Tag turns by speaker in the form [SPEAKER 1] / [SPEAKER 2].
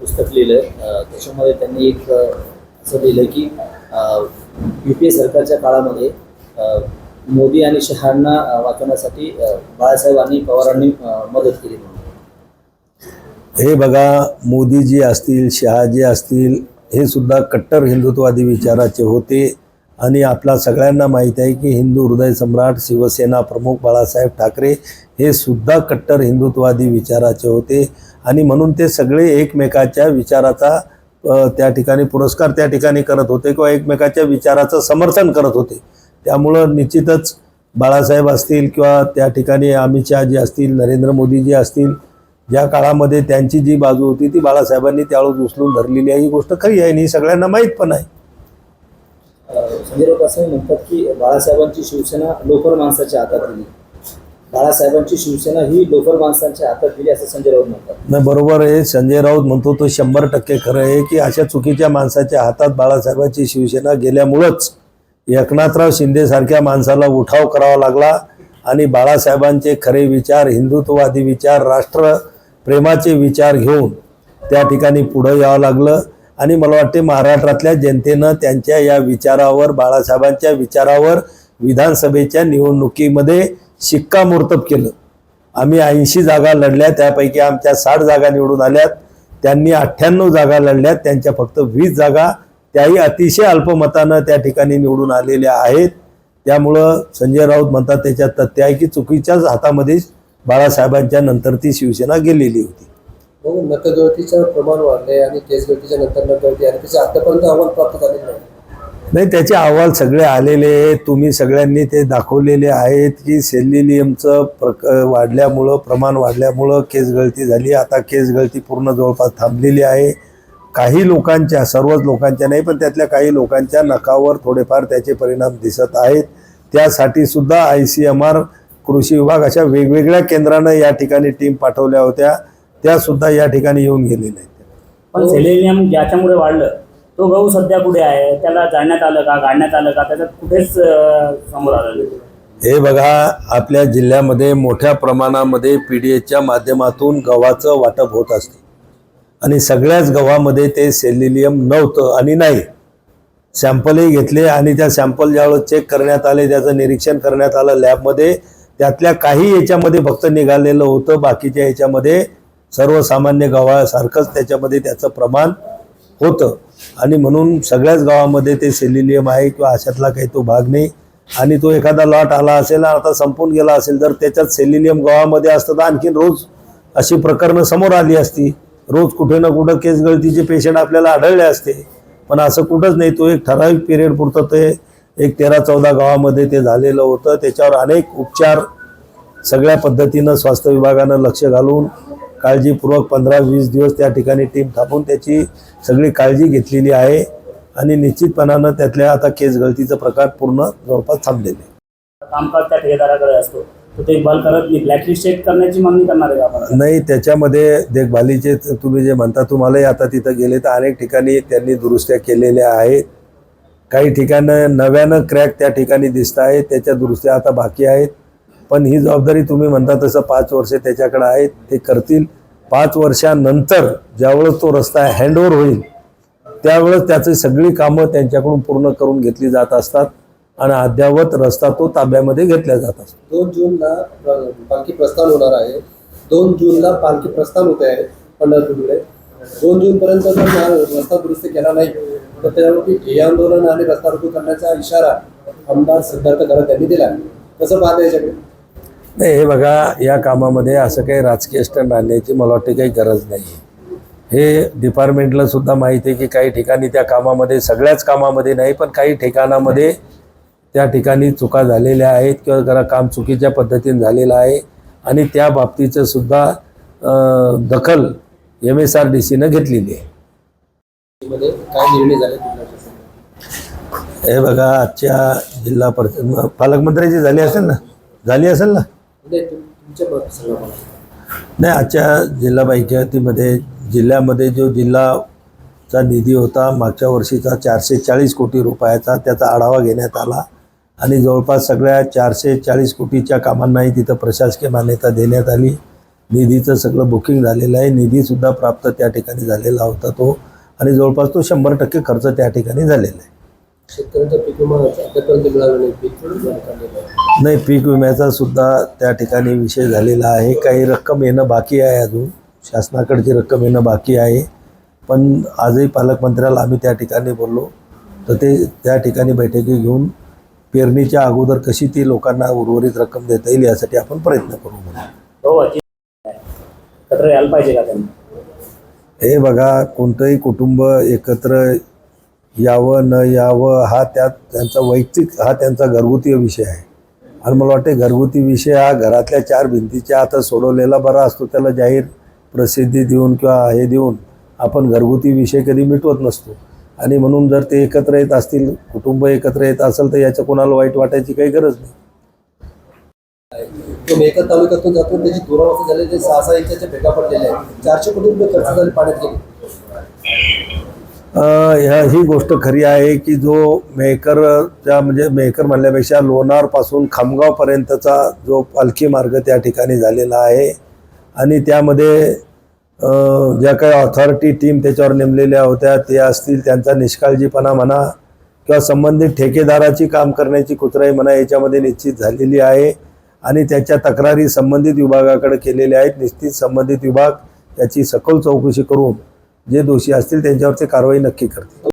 [SPEAKER 1] पुस्तक लिहिलं आहे त्याच्यामध्ये त्यांनी एक असं लिहिलं की यू पी ए सरकारच्या काळामध्ये मोदी आणि शहांना वाचवण्यासाठी बाळासाहेबांनी पवारांनी मदत केली म्हणून.
[SPEAKER 2] हे बघा मोदीजी असतील शहाजी असतील हे सुद्धा कट्टर हिंदुत्ववादी विचाराचे होते. आणि आपला सगळ्यांना माहीत आहे की हिंदू हृदय सम्राट शिवसेना प्रमुख बाळासाहेब ठाकरे हे सुद्धा कट्टर हिंदुत्ववादी विचाराचे होते. आणि म्हणून ते सगळे एकमेकाच्या विचाराचा त्या ठिकाणी पुरस्कार त्या ठिकाणी करत होते किंवा एकमेकाच्या विचाराचं समर्थन करत होते. त्यामुळं निश्चितच बाळासाहेब असतील किंवा त्या ठिकाणी अमित शहाजी असतील नरेंद्र मोदीजी असतील ज्या काळामध्ये त्यांची जी बाजू होती ती बाळासाहेबांनी त्यावेळेस उचलून धरलेली आहे. ही गोष्ट खरी आहे आणि ही सगळ्यांना माहीत पण आहे.
[SPEAKER 1] अ, पासवानी म्हणतात की बाळासाहेबांची शिवसेना लोफर माणसाच्या हातात दिली. बाळासाहेबांची शिवसेना ही लोफर माणसांच्या हातात दिली असं संजय राऊत म्हणतात.
[SPEAKER 2] नाही बरोबर आहे. संजय राऊत म्हणतो तो शंभर टक्के खरं आहे की अशा चुकीच्या माणसाच्या हातात बाळासाहेबांची शिवसेना गेल्यामुळंच एकनाथराव शिंदेसारख्या माणसाला उठाव करावा लागला आणि बाळासाहेबांचे खरे विचार हिंदुत्ववादी विचार राष्ट्रप्रेमाचे विचार घेऊन त्या ठिकाणी पुढं यावं लागलं. आणि मला वाटते महाराष्ट्रातल्या जनतेनं त्यांच्या या विचारावर बाळासाहेबांच्या विचारावर विधानसभेच्या निवडणुकीमध्ये शिक्कामोर्तब केलं. आम्ही ऐंशी जागा लढल्या त्यापैकी आमच्या साठ जागा निवडून आल्यात. त्यांनी अठ्ठ्याण्णव जागा लढल्यात त्यांच्या फक्त वीस जागा त्याही अतिशय अल्पमतानं त्या ठिकाणी निवडून आलेल्या आहेत. त्यामुळं संजय राऊत म्हणतात त्याच्यात तथ्य आहे की चुकीच्याच हातामध्ये बाळासाहेबांच्या नंतर ती शिवसेना गेलेली होती.
[SPEAKER 3] हो नकगळतीचं प्रमाण वाढलंय आणि केस गळतीच्या नंतर नकगळती आणि त्याचे आतापर्यंत अहवाल प्राप्त झालेले नाही.
[SPEAKER 2] नाही त्याचे अहवाल सगळे आलेले आहेत. तुम्ही सगळ्यांनी ते दाखवलेले आहेत की सेल्युलियमचं प्रक वाढल्यामुळं प्रमाण वाढल्यामुळं केस गळती झाली. आता केस गळती पूर्ण जवळपास थांबलेली आहे. काही लोकांच्या सर्वच लोकांच्या नाही पण त्यातल्या काही लोकांच्या नकावर थोडेफार त्याचे परिणाम दिसत आहेत. त्यासाठी सुद्धा आय सी एम आर कृषी विभाग अशा वेगवेगळ्या केंद्रानं या ठिकाणी टीम पाठवल्या होत्या. त्या सुद्धा या ठिकाणी येऊन गेलेल्या आहेत.
[SPEAKER 4] पण सेलेनियम ज्याच्यामुळे वाढलं तो गहू सध्या कुठे आहे? त्याला जाळण्यात आलं का गाडण्यात आलं का? त्याच्यात कुठेच समोर आलं नाही.
[SPEAKER 2] हे बघा आपल्या जिल्ह्यामध्ये मोठ्या प्रमाणामध्ये पी डी एचच्या माध्यमातून गव्हाचं वाटप होत असते. आणि सगळ्याच गव्हामध्ये ते सेलिलियम नव्हतं आणि नाही. सॅम्पलही घेतले आणि त्या सॅम्पल ज्यावेळेस चेक करण्यात आले त्याचं निरीक्षण करण्यात आलं लॅबमध्ये त्यातल्या काही याच्यामध्ये फक्त निघालेलं होतं बाकीच्या याच्यामध्ये सर्वसामान्य गव्हासारखंच त्याच्यामध्ये त्याचं प्रमाण होतं. आणि म्हणून सगळ्याच गावामध्ये ते सेलिलियम आहे किंवा अशातला काही तो भाग नाही. आणि तो एखादा लॉट आला असेल आता संपून गेला असेल जर त्याच्यात सेलिलियम गावामध्ये असतं. तर आणखीन रोज अशी प्रकरणं समोर आली असती. रोज कुठे ना कुठं केस गळतीचे पेशंट आपल्याला आढळले असते. पण असं कुठंच नाही. तो एक ठराविक पिरियड पुरतं ते एक तेरा चौदा गावामध्ये ते झालेलं होतं. त्याच्यावर अनेक उपचार सगळ्या पद्धतीनं स्वास्थ्य विभागानं लक्ष घालून काळजीपूर्वक पंधरा वीस दिवस त्या ठिकाणी टीम थांबून त्याची सगळी काळजी घेतलेली आहे आणि निश्चितपणानं त्यातल्या आता केस गळतीचा प्रकार पूर्ण जवळपास थांबलेले.
[SPEAKER 4] कामकाज त्या ठेकेदाराकडे असतो. तो देखभाल करत नाही. ब्लॅकलिस्ट चेक करण्याची मागणी करणार आहे का आपण?
[SPEAKER 2] नाही त्याच्यामध्ये देखभालीचे तुम्ही जे म्हणता तुम्हालाही आता तिथं गेले तर अनेक ठिकाणी त्यांनी दुरुस्त्या केलेल्या आहेत. काही ठिकाणं नव्यानं क्रॅक त्या ठिकाणी दिसत आहेत. त्याच्या दुरुस्त्या आता बाकी आहेत. पण ही जबाबदारी तुम्ही म्हणता तसं पाच वर्ष त्याच्याकडे आहेत ते करतील. पाच वर्षानंतर ज्यावेळेस तो रस्ता हँडओव्हर होईल त्यावेळेस त्याची सगळी कामं त्यांच्याकडून पूर्ण करून घेतली जात असतात आणि अद्यावत रस्ता तो ताब्यामध्ये घेतला जात असतो.
[SPEAKER 3] दोन जूनला पालखी प्रस्थान होणार आहे. दोन जूनला पालखी प्रस्थान होते. आहे पंढरपूरकडे दोन जून पर्यंत जर हा रस्ता दुरुस्त केला नाही तर त्यावरती हे आंदोलन आणि रस्ता रोको करण्याचा इशारा आमदार सिद्धार्थ करत त्यांनी दिला. कसं पाहता याच्याकडे?
[SPEAKER 2] नाही हे बघा या कामामध्ये असं काही राजकीय स्टंट आणण्याची मला वाटते काही गरज नाही. हे डिपार्टमेंटला सुद्धा माहिती आहे की काही ठिकाणी त्या कामामध्ये सगळ्याच कामामध्ये नाही पण काही ठिकाणामध्ये त्या ठिकाणी चुका झालेल्या आहेत किंवा जरा काम चुकीच्या पद्धतीने झालेलं आहे. आणि त्या बाबतीचं सुद्धा दखल एम एस आर डी सीनं घेतलेली आहे.
[SPEAKER 3] काय निर्णय झाले
[SPEAKER 2] हे बघा आजच्या जिल्हा परिषद पालकमंत्र्याची झाली असेल ना? झाली असेल ना? नाही आजच्या जिल्हा पंचायतीमध्ये जिल्ह्यामध्ये जो जिल्हाचा निधी होता मागच्या वर्षीचा चारशे चाळीस कोटी रुपयाचा त्याचा आढावा घेण्यात आला. आणि जवळपास सगळ्या चारशे चाळीस कोटीच्या कामांनाही तिथं प्रशासकीय मान्यता देण्यात आली. निधीचं सगळं बुकिंग झालेलं आहे. निधीसुद्धा प्राप्त त्या ठिकाणी झालेला होता तो. आणि जवळपास तो शंभर टक्के खर्च त्या ठिकाणी झालेला आहे.
[SPEAKER 3] शेतकऱ्यांचा पीक विमा अद्यापर्यंत मिळाला नाही. पीक.
[SPEAKER 2] नाही. पीक विम्याचा सुद्धा त्या ठिकाणी विषय झालेला आहे. काही रक्कम येणं बाकी आहे अजून. शासनाकडची रक्कम येणं बाकी आहे. पण आजही पालकमंत्र्याला आम्ही त्या ठिकाणी बोललो. तर ते त्या ठिकाणी बैठकी घेऊन पेरणीच्या अगोदर कशी ती लोकांना उर्वरित रक्कम देता येईल यासाठी आपण प्रयत्न करू म्हणून.
[SPEAKER 4] हो
[SPEAKER 2] हे बघा कोणतंही कुटुंब एकत्र यावं न यावं हा त्यात त्यांचा वैयक्तिक हा त्यांचा घरगुती विषय आहे. आणि मला वाटते घरगुती विषय हा घरातल्या चार भिंतीच्या आता सोडवलेला बरा असतो. त्याला जाहीर प्रसिद्धी देऊन किंवा हे देऊन आपण घरगुती विषय कधी मिटवत नसतो. आणि म्हणून जर ते एकत्र येत असतील कुटुंब एकत्र येत असेल तर याचं कोणाला वाईट वाटायची काही गरज नाही.
[SPEAKER 3] तालुक्यातून जातो त्याची दुरावस्था झाली ते सहा सहा इंचाच्या भेगा पडलेल्या आहेत. चारशे कोटी रुपये खर्च झाले पाण्यात गेले.
[SPEAKER 2] ह्या ही गोष्ट खरी आहे की जो मेहकरच्या म्हणजे मेहकर म्हणल्यापेक्षा लोणारपासून खामगावपर्यंतचा जो पालखी मार्ग त्या ठिकाणी झालेला आहे. आणि त्यामध्ये ज्या काही ऑथॉरिटी टीम त्याच्यावर नेमलेल्या होत्या ते असतील त्यांचा निष्काळजीपणा म्हणा किंवा संबंधित ठेकेदाराची काम करण्याची कुत्राई म्हणा याच्यामध्ये निश्चित झालेली आहे. आणि त्याच्या तक्रारी संबंधित विभागाकडे केलेल्या आहेत. निश्चित संबंधित विभाग त्याची सखोल चौकशी करून जे दोषी असतील त्यांच्यावरती कारवाई नक्की करतील.